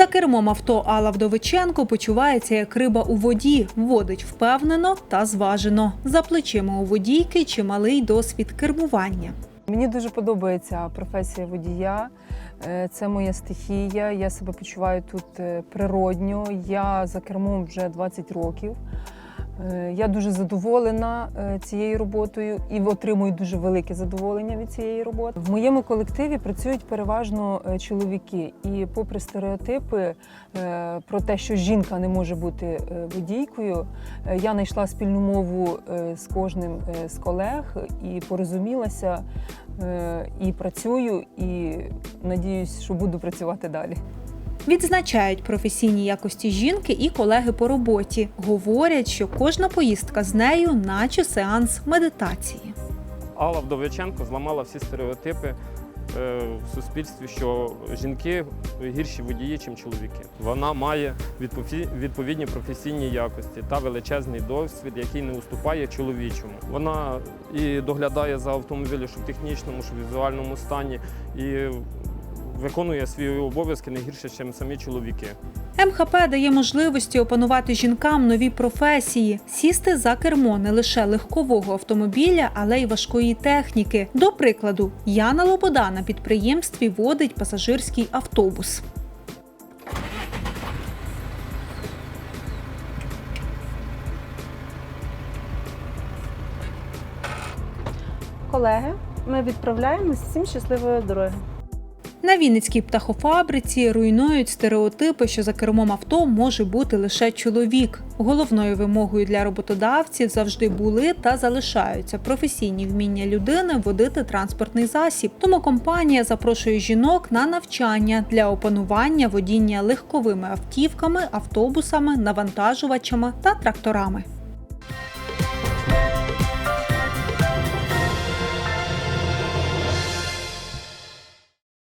За кермом авто Алла Вдовиченко почувається як риба у воді, водить впевнено та зважено. За плечима у водійки чималий досвід кермування. Мені дуже подобається професія водія. Е, Це моя стихія. Я себе почуваю тут е, природньо. Я за кермом вже 20 років. Е, Я дуже задоволена е, цією роботою і отримую дуже велике задоволення від цієї роботи. В моєму колективі працюють переважно е, чоловіки, і попри стереотипи про те, що жінка не може бути водійкою, я знайшла спільну мову з кожним з колег і порозумілася і працюю, і надіюсь, що буду працювати далі. Відзначають професійні якості жінки і колеги по роботі. Говорять, що кожна поїздка з нею, наче сеанс медитації. Алла Вдовиченко зламала всі стереотипи е, в суспільстві, що жінки гірші водії, ніж чоловіки. Вона має відповідні професійні якості та величезний досвід, який не уступає чоловічому. Вона і доглядає за автомобілем, що в технічному, що в візуальному стані, і виконує свої обов'язки не гірше, ніж самі чоловіки. МХП дає можливості опанувати жінкам нові професії, сісти за кермо не лише легкового автомобіля, але й важкої техніки. До прикладу, Яна Лобода на підприємстві водить пасажирський автобус. Колеги, ми відправляємось всім щасливої дороги. На Вінницькій птахофабриці руйнують стереотипи, що за кермом авто може бути лише чоловік. Головною вимогою для роботодавців завжди були та залишаються професійні вміння людини водити транспортний засіб. Тому компанія запрошує жінок на навчання для опанування водіння легковими автівками, автобусами, навантажувачами та тракторами.